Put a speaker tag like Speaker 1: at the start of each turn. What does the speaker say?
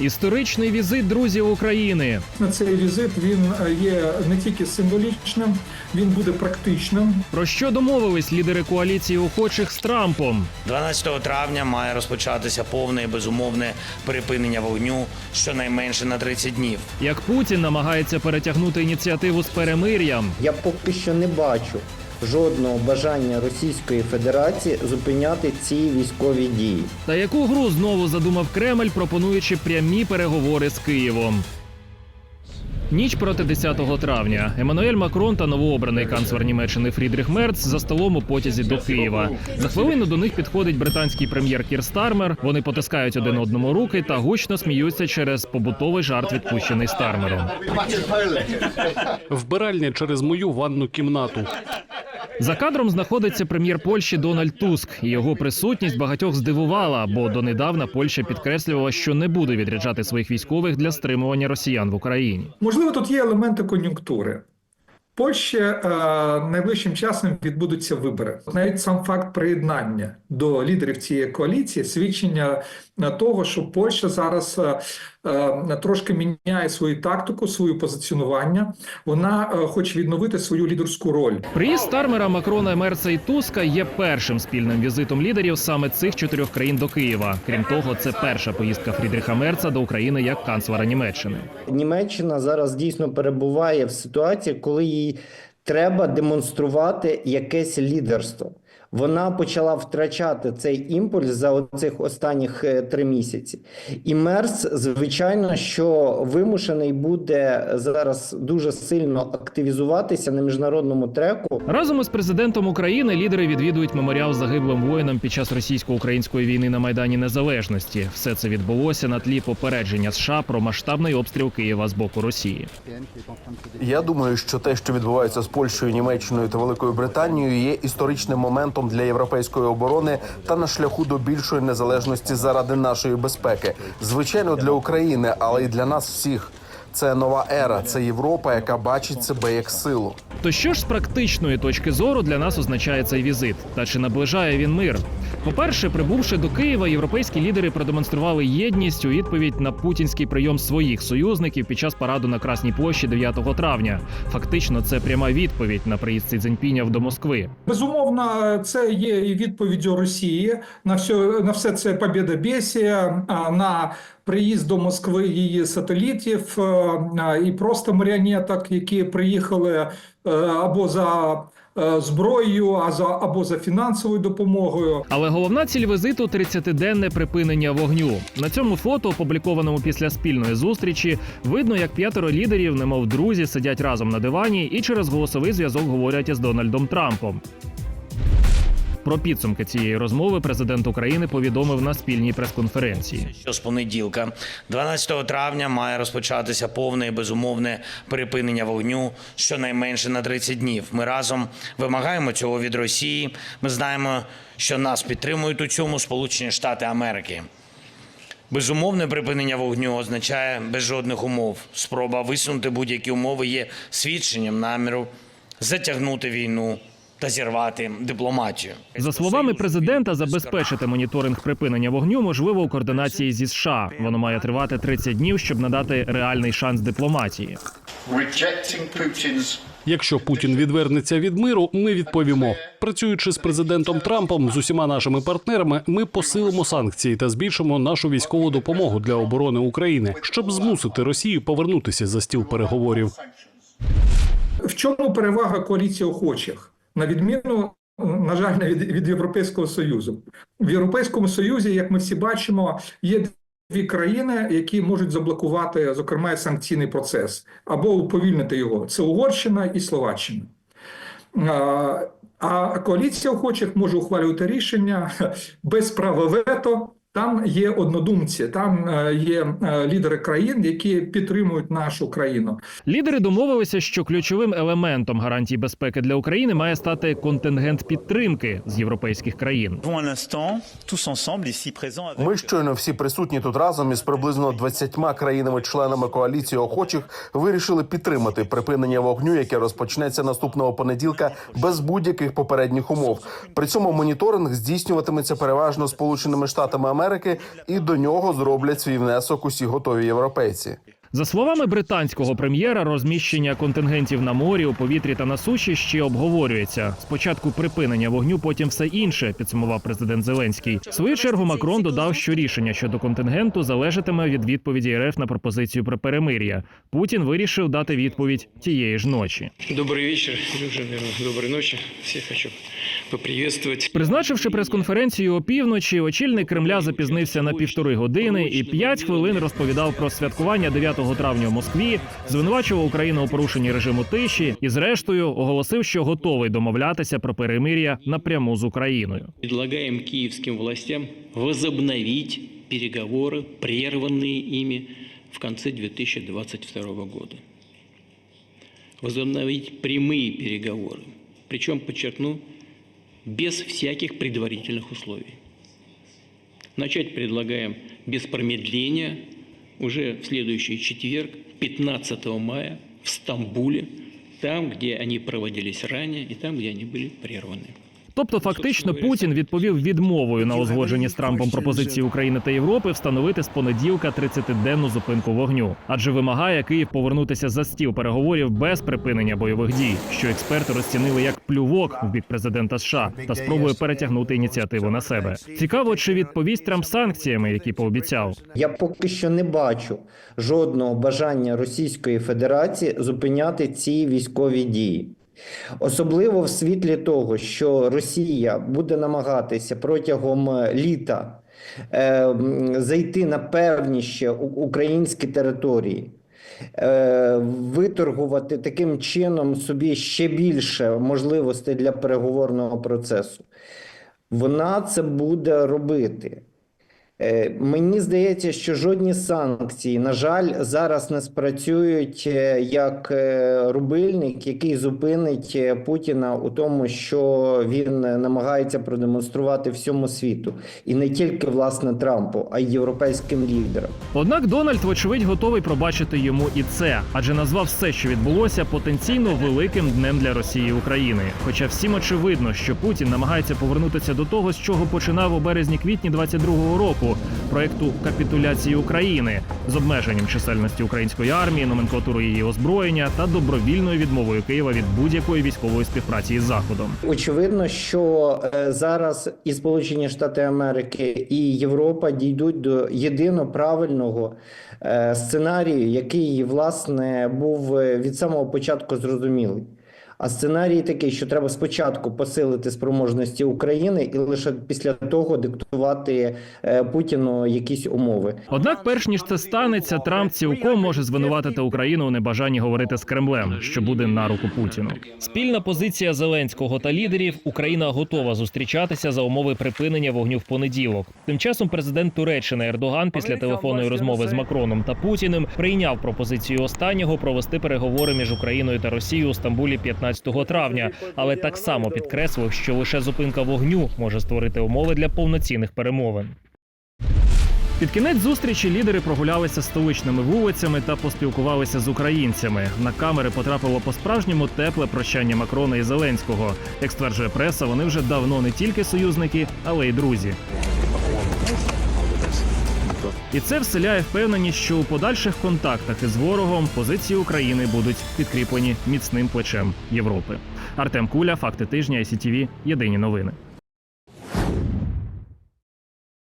Speaker 1: Історичний візит друзів України.
Speaker 2: На цей візит він е, є не тільки символічним, він буде практичним.
Speaker 1: Про що домовились лідери коаліції охочих з Трампом?
Speaker 3: 12 травня має розпочатися повне і безумовне припинення вогню щонайменше на 30 днів.
Speaker 1: Як Путін намагається перетягнути ініціативу з перемир'ям?
Speaker 4: Я поки що не бачу жодного бажання Російської Федерації зупиняти ці військові дії.
Speaker 1: Та яку гру знову задумав Кремль, пропонуючи прямі переговори з Києвом? Ніч проти 10 травня Еммануель Макрон та новообраний канцлер Німеччини Фрідріх Мерц за столом у потязі до Києва. За хвилину до них підходить британський прем'єр Кір Стармер. Вони потискають один одному руки та гучно сміються через побутовий жарт, відпущений Стармером.
Speaker 5: Вбиральня через мою ванну кімнату.
Speaker 1: За кадром знаходиться прем'єр Польщі Дональд Туск. Його присутність багатьох здивувала, бо донедавна Польща підкреслювала, що не буде відряджати своїх військових для стримування росіян в Україні.
Speaker 2: Можливо, тут є елементи кон'юнктури. В Польщі е, найближчим часом відбудуться вибори. Навіть сам факт приєднання до лідерів цієї коаліції свідчення того, що Польща зараз е, трошки міняє свою тактику, своє позиціонування. Вона е, хоче відновити свою лідерську роль.
Speaker 1: Приїзд Стармера, Макрона, Мерца і Туска є першим спільним візитом лідерів саме цих чотирьох країн до Києва. Крім того, це перша поїздка Фрідріха Мерца до України як канцлера Німеччини.
Speaker 4: Німеччина зараз дійсно перебуває в ситуації, коли їй треба демонструвати якесь лідерство. Вона почала втрачати цей імпульс за цих останніх е, три місяці. І Мерс, звичайно, що вимушений буде зараз дуже сильно активізуватися на міжнародному треку.
Speaker 1: Разом із президентом України лідери відвідують меморіал загиблим воїнам під час російсько-української війни на майдані Незалежності. Все це відбулося на тлі попередження США про масштабний обстріл Києва з боку Росії.
Speaker 6: Я думаю, що те, що відбувається з Польщею, Німеччиною та Великою Британією, є історичним моментом для європейської оборони та на шляху до більшої незалежності заради нашої безпеки. Звичайно, для України, але й для нас всіх. Це нова ера, це Європа, яка бачить себе як силу.
Speaker 1: То що ж з практичної точки зору для нас означає цей візит? Та чи наближає він мир? По-перше, прибувши до Києва, європейські лідери продемонстрували єдність у відповідь на путінський прийом своїх союзників під час параду на Красній площі 9 травня. Фактично, це пряма відповідь на приїзд Си Цзіньпіня до Москви.
Speaker 2: Безумовно, це є і відповіддю Росії на все, на все це побєдобєсія, а, на приїзд до Москви її сателітів а, і просто маріонеток, які приїхали е, або за е, зброєю, а за або за фінансовою допомогою.
Speaker 1: Але головна ціль візиту 30-денне припинення вогню. На цьому фото, опублікованому після спільної зустрічі, видно, як п'ятеро лідерів, немов друзі, сидять разом на дивані і через голосовий зв'язок говорять із Дональдом Трампом. Про підсумки цієї розмови президент України повідомив на спільній прес-конференції.
Speaker 3: Що з понеділка, 12 травня, має розпочатися повне і безумовне припинення вогню щонайменше на 30 днів. Ми разом вимагаємо цього від Росії. Ми знаємо, що нас підтримують у цьому Сполучені Штати Америки. Безумовне припинення вогню означає без жодних умов. Спроба висунути будь-які умови є свідченням наміру затягнути війну та зірвати дипломатію.
Speaker 1: За словами президента, забезпечити моніторинг припинення вогню можливо у координації зі США. Воно має тривати 30 днів, щоб надати реальний шанс дипломатії.
Speaker 5: Якщо Путін відвернеться від миру, ми відповімо. Працюючи з президентом Трампом з усіма нашими партнерами, ми посилимо санкції та збільшимо нашу військову допомогу для оборони України, щоб змусити Росію повернутися за стіл переговорів.
Speaker 2: В чому перевага коаліції охочих? На відміну, на жаль, від, від Європейського Союзу. В Європейському Союзі, як ми всі бачимо, є дві країни, які можуть заблокувати, зокрема, санкційний процес або уповільнити його. Це Угорщина і Словаччина. А коаліція охочих може ухвалювати рішення без права вето. Там є однодумці, там е, є е, лідери країн, які підтримують нашу країну.
Speaker 1: Лідери домовилися, що ключовим елементом гарантій безпеки для України має стати контингент підтримки з європейських країн.
Speaker 6: Ми щойно всі присутні тут разом із приблизно 20 країнами-членами коаліції охочих вирішили підтримати припинення вогню, яке розпочнеться наступного понеділка без будь-яких попередніх умов. При цьому моніторинг здійснюватиметься переважно Сполученими Штатами Америки. Америки, і до нього зроблять свій внесок усі готові європейці.
Speaker 1: За словами британського прем'єра, розміщення контингентів на морі, у повітрі та на суші ще обговорюється. Спочатку припинення вогню, потім все інше, підсумував президент Зеленський. В свою чергу Макрон додав, що рішення щодо контингенту залежатиме від відповіді РФ на пропозицію про перемир'я. Путін вирішив дати відповідь тієї ж ночі.
Speaker 7: Добрый вечер, или уже, наверное, доброй хочу поприветствовать.
Speaker 1: Призначивши прес-конференцію опівночі, очільник Кремля запізнився на півтори години і п'ять хвилин розповідав про святкування 9 травня в Москві, звинувачував Україну у порушенні режиму тиші і, зрештою, оголосив, що готовий домовлятися про перемир'я напряму з Україною.
Speaker 7: Предлагаем киевским властям возобновить переговоры, прерванные ими в конце 2022 года. Возобновить прямые переговоры. Причем, подчеркну, без всяких предварительных условий. Начать предлагаем без промедления уже в следующий четверг, 15 мая, в Стамбуле, там, где они проводились ранее и там, где они были прерваны.
Speaker 1: Тобто, фактично, Путін відповів відмовою на узгоджені з Трампом пропозиції України та Європи встановити з понеділка 30-денну зупинку вогню, адже вимагає Київ повернутися за стіл переговорів без припинення бойових дій, що експерти розцінили як плювок в бік президента США та спробує перетягнути ініціативу на себе. Цікаво, чи відповість Трамп санкціями, які пообіцяв.
Speaker 4: Я поки що не бачу жодного бажання Російської Федерації зупиняти ці військові дії. Особливо в світлі того, що Росія буде намагатися протягом е, літа е, зайти на певні ще українські території, е, виторгувати таким чином собі ще більше можливостей для переговорного процесу. Вона це буде робити. Е, Мені здається, що жодні санкції, на жаль, зараз не спрацюють е, як е, рубильник, який зупинить Путіна у тому, що він намагається продемонструвати всьому світу, і не тільки власне Трампу, а й європейським лідерам.
Speaker 1: Однак Дональд, вочевидь, готовий пробачити йому і це, адже назвав все, що відбулося, потенційно великим днем для Росії України. Хоча всім очевидно, що Путін намагається повернутися до того, з чого починав у березні-квітні 22-го року проекту капітуляції України з обмеженням чисельності української армії, номенклатури її озброєння та добровільною відмовою Києва від будь-якої військової співпраці із Заходом.
Speaker 4: Очевидно, що е, зараз і Сполучені Штати Америки, і Європа дійдуть до єдино правильного е, сценарію, який власне був е, від самого початку зрозумілий. А сценарій такий, що треба спочатку посилити спроможності України і лише після того диктувати е, Путіну якісь умови.
Speaker 1: Однак, перш ніж це станеться, Трамп цілком може звинуватити Україну у небажанні говорити з Кремлем, що буде на руку Путіну. Спільна позиція Зеленського та лідерів Україна готова зустрічатися за умови припинення вогню в понеділок. Тим часом президент Туреччини Ердоган після телефонної розмови з Макроном та Путіним прийняв пропозицію останнього провести переговори між Україною та Росією у Стамбулі 15 травня, але так само підкреслив, що лише зупинка вогню може створити умови для повноцінних перемовин. Під кінець зустрічі лідери прогулялися столичними вулицями та поспілкувалися з українцями. На камери потрапило по-справжньому тепле прощання Макрона і Зеленського. Як стверджує преса, вони вже давно не тільки союзники, але й друзі. І це вселяє впевненість, що у подальших контактах із ворогом позиції України будуть підкріплені міцним плечем Європи. Артем Куля, факти тижня, ICTV, Єдині новини.